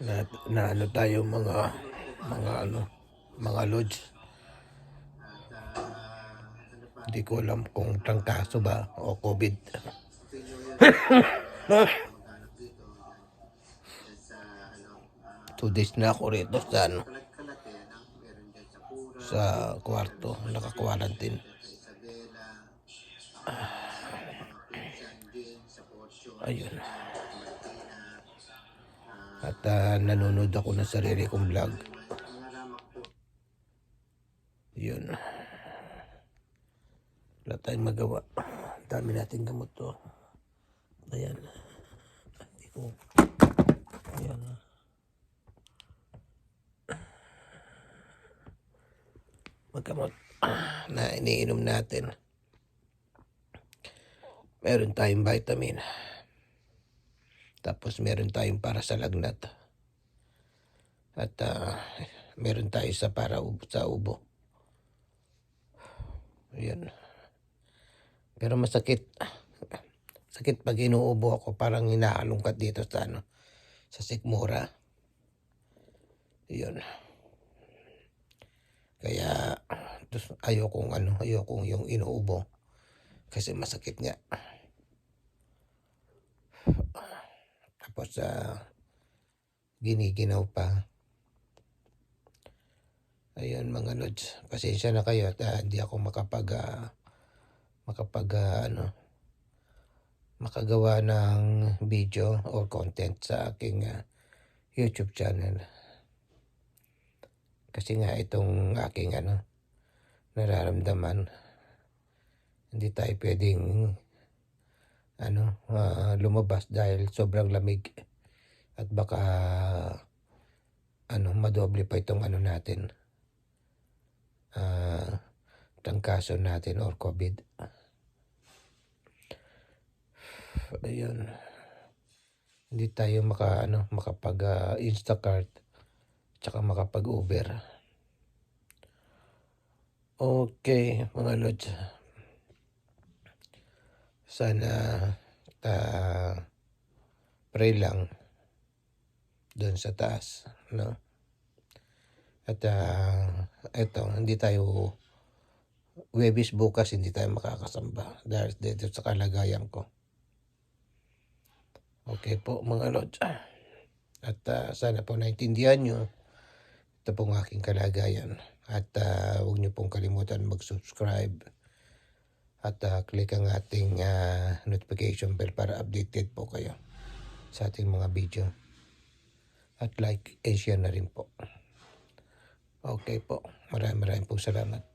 na, na ano tayo mga mga ano mga lodge. Hindi ko alam kung trangkaso ba o COVID. Two days na ako rito sa ano sa kwarto naka-quarantine. Ayun at ah, nanonood ako ng sarili kong vlog. Yun. Wala tayong magawa. Dami nating gamot to ayan. Hindi ko ayan magkamot na iniinom natin. Meron tayong vitamin tapos meron tayong para sa lagnat at ah, meron tayo sa para ub- sa ubo Ayan. Pero masakit. Sakit pag inuubo ako. Parang hinaalungkat dito sa ano. Sa sikmura. Yun. Kaya ayokong ano, ayokong yung inuubo. Kasi masakit nga. Tapos sa giniginaw pa. Ayun mga lods, pasensya na kayo at ah, hindi ako makapag ah, makapag ah, ano makagawa ng video or content sa aking ah, YouTube channel. Kasi nga itong aking ano nararamdaman hindi tayo pwedeng ano ah, lumabas dahil sobrang lamig at baka ano madoble pa itong ano natin ah trangkaso natin or COVID. Ayun. Hindi tayo maka ano makapag ah, Instacart tsaka makapag Uber. Okay, mga lods. Sana ta pray lang doon sa taas, no? At ah, eto, hindi tayo Webis bukas hindi tayo makakasamba dahil dito sa kalagayan ko. Okay po mga lods. At ah, sana po naintindihan nyo ito pong aking kalagayan. At ah, huwag nyo pong kalimutan mag-subscribe at ah, click ang ating ah, notification bell para updated po kayo sa ating mga video. At like and share na rin po. Okay po. Maraming maraming po salamat.